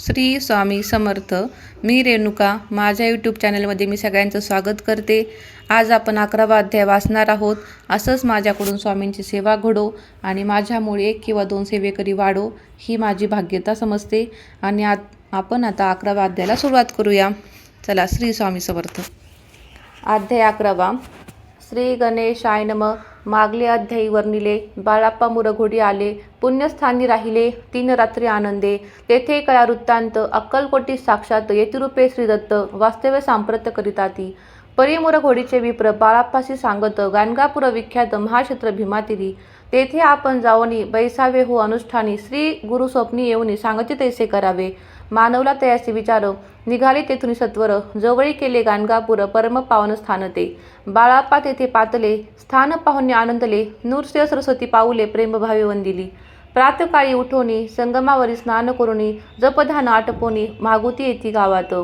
श्री स्वामी समर्थ. मी रेणुका. माझ्या यूट्यूब चॅनलमध्ये मी सगळ्यांचं स्वागत करते. आज आपण अकरावा अध्याय वाचणार आहोत. असंच माझ्याकडून स्वामींची सेवा घडो आणि माझ्यामुळे एक किंवा दोन सेवेकरी वाढो ही माझी भाग्यता समजते. आणि आत आपण आता अकरावा अध्यायाला सुरुवात करूया. चला श्री स्वामी समर्थ. अध्याय अकरावा. श्री गणेशाय नम. मागले अध्यायी वर्णिले बाळाप्पा मुरघोडी आले. पुण्यस्थानी राहिले. तीन रात्री आनंदे. तेथे कळा वृत्तांत अक्कलकोटी साक्षात येतिरूपे श्रीदत्त वास्तव्य सांप्रत करिताती. परी मुरघोडीचे विप्र बाळाप्पाशी सांगत गाणगापुर विख्यात महाक्षेत्र भीमातिरी. तेथे आपण जावनी बैसावे हो अनुष्ठानी श्री गुरु स्वप्नी येऊनी सांगते तैसे करावे. मानवला तयासी विचार निघाले तेथून सत्वर जवळी केले गाणगापूर परम पावन स्थान ते. बाळाप्पा तेथे पातले स्थान पाहुणे आनंदले नूरसे सरस्वती पाऊले प्रेमभावे वंदिली. प्रातकाळी उठोनी संगमावरी स्नान करुणी जपधान आटपोनी मागुती येथी गावात.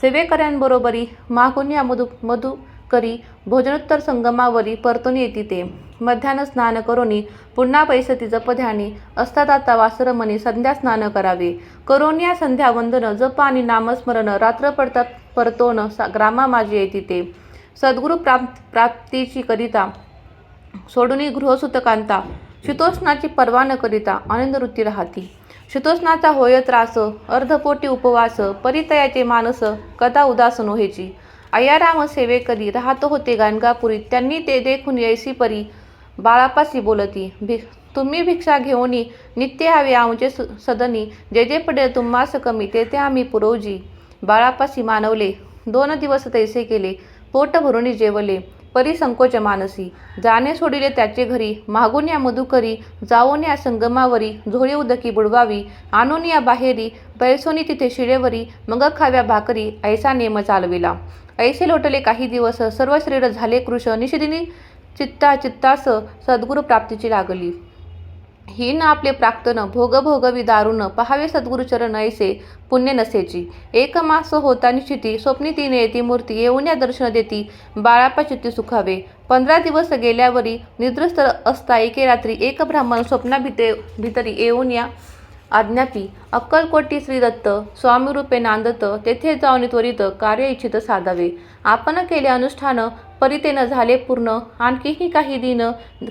सेवेकऱ्यांबरोबरी मागुन्या मधु मधु करी भोजनोत्तर संगमावरी परतून येती ते. मध्यान स्नान करोनी पुन्हा पैसती जपध्यानी असतात आता वासरमणी संध्या स्नान करावे. करोनिया संध्या वंदन जप आणि नामस्मरण रात्र पडतात परतोन सा- ग्रामा माझी येते ते सद्गुरु प्राप्त प्राप्तीची करिता सोडून गृहसुतकांता शीतोष्णाची पर्वा न करिता आनंद वृत्ती राहती. शीतोष्णाचा होय त्रास अर्धपोटी उपवास परितयाचे मानस कदा उदास नोहेची. अय्याराम सेवेकरी राहत होते गाणगापुरी त्यांनी ते देखून यैसी परी बाळापाशी बोलती भि तुम्ही भिक्षा घेऊनी नित्य हवे आमचे सदनी जे जे पडे तुम्हास कमी ते ते आम्ही पुरवजी. बाळापाशी मानवले दोन दिवस तैसे केले पोट भरून जेवले परी संकोच मानसी. जाणे सोडिले त्याचे घरी मागून या मधुकरी जाऊन या संगमावरी झोळी उदकी बुडवावी. आणून या बाहेरी पैसोनी तिथे शिळेवरी मग खाव्या भाकरी ऐसा नेम चालविला. ऐसे लोटले काही दिवस सर्व शरीर झाले कृष निशिदिनी चित्ता चित्तास सद्गुरु प्राप्तीची लागली. ही न आपले प्राक्तन भोग भोगवी दारुण पहावे सद्गुरुचरण ऐसे पुण्य नसेची. एक मास होता निश्चिती स्वप्नी तिने येती मूर्ती येऊन या दर्शन देती बाळापा चित्ती सुखावे. पंधरा दिवस गेल्यावरी निद्रस्त असता एके रात्री एक ब्राह्मण स्वप्ना भीते भीतरी येऊन या आज्ञापी अक्कलकोटी श्रीदत्त स्वामीरूपे नांदत तेथे जाऊन त्वरित कार्य इच्छित साधावे. आपण केले अनुष्ठान परितेनं झाले पूर्ण. आणखीही काही दिन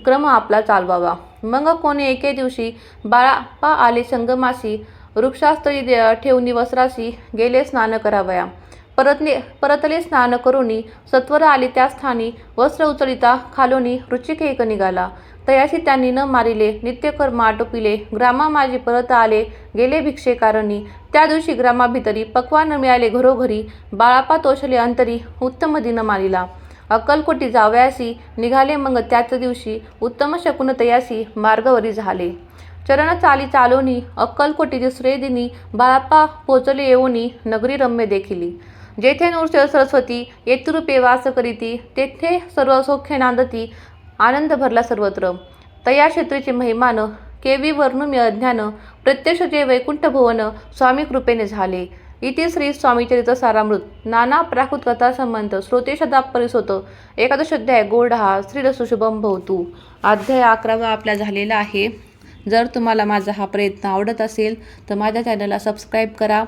क्रम आपला चालवावा. मग कोणी एके दिवशी बाळापा आले संगमाशी वृक्षास्त्री दे- ठेवणी वस्त्राशी गेले स्नान करावया. परतले परतले स्नान करुनी सत्वर आले त्या स्थानी वस्त्र उचलिता खालोनी रुचिकेक निघाला. तयाशी त्यांनी न मारिले नित्यकर्म आटोपिले ग्रामा माझी परत आले गेले भिक्षेकारणी त्या दिवशी ग्रामाभितरी पक्वान मिळाले घरोघरी बाळापा तोषले अंतरी उत्तम दिन मारिला अक्कलकोटी जावयासी निघाले मग त्याच दिवशी उत्तम शकुन तयासी मार्गवरी झाले. चरण चाली चालोनी अक्कलकोटी दुसरे दिनी बाळाप्पा पोचले येऊनी नगरी रम्य देखिली. जेथे नृत्य सरस्वती येतरूपे वास करीती तेथे सर्व सौख्य नांदती आनंद भरला सर्वत्र. तया क्षेत्रीचे महिमान केवी वर्णुम्य अज्ञान प्रत्यक्ष जे वैकुंठ भुवन स्वामी कृपेने झाले. इथे श्री स्वामीचरित सारामृत नाना प्राकृत कथा संबंध श्रोते शदा होतं एकादश अध्याय गोड हा श्री शुभम भवतू. अध्याय अकरावा आपला झालेला आहे. जर तुम्हाला माझा हा प्रयत्न आवडत असेल तर माझ्या चॅनलला सबस्क्राईब करा.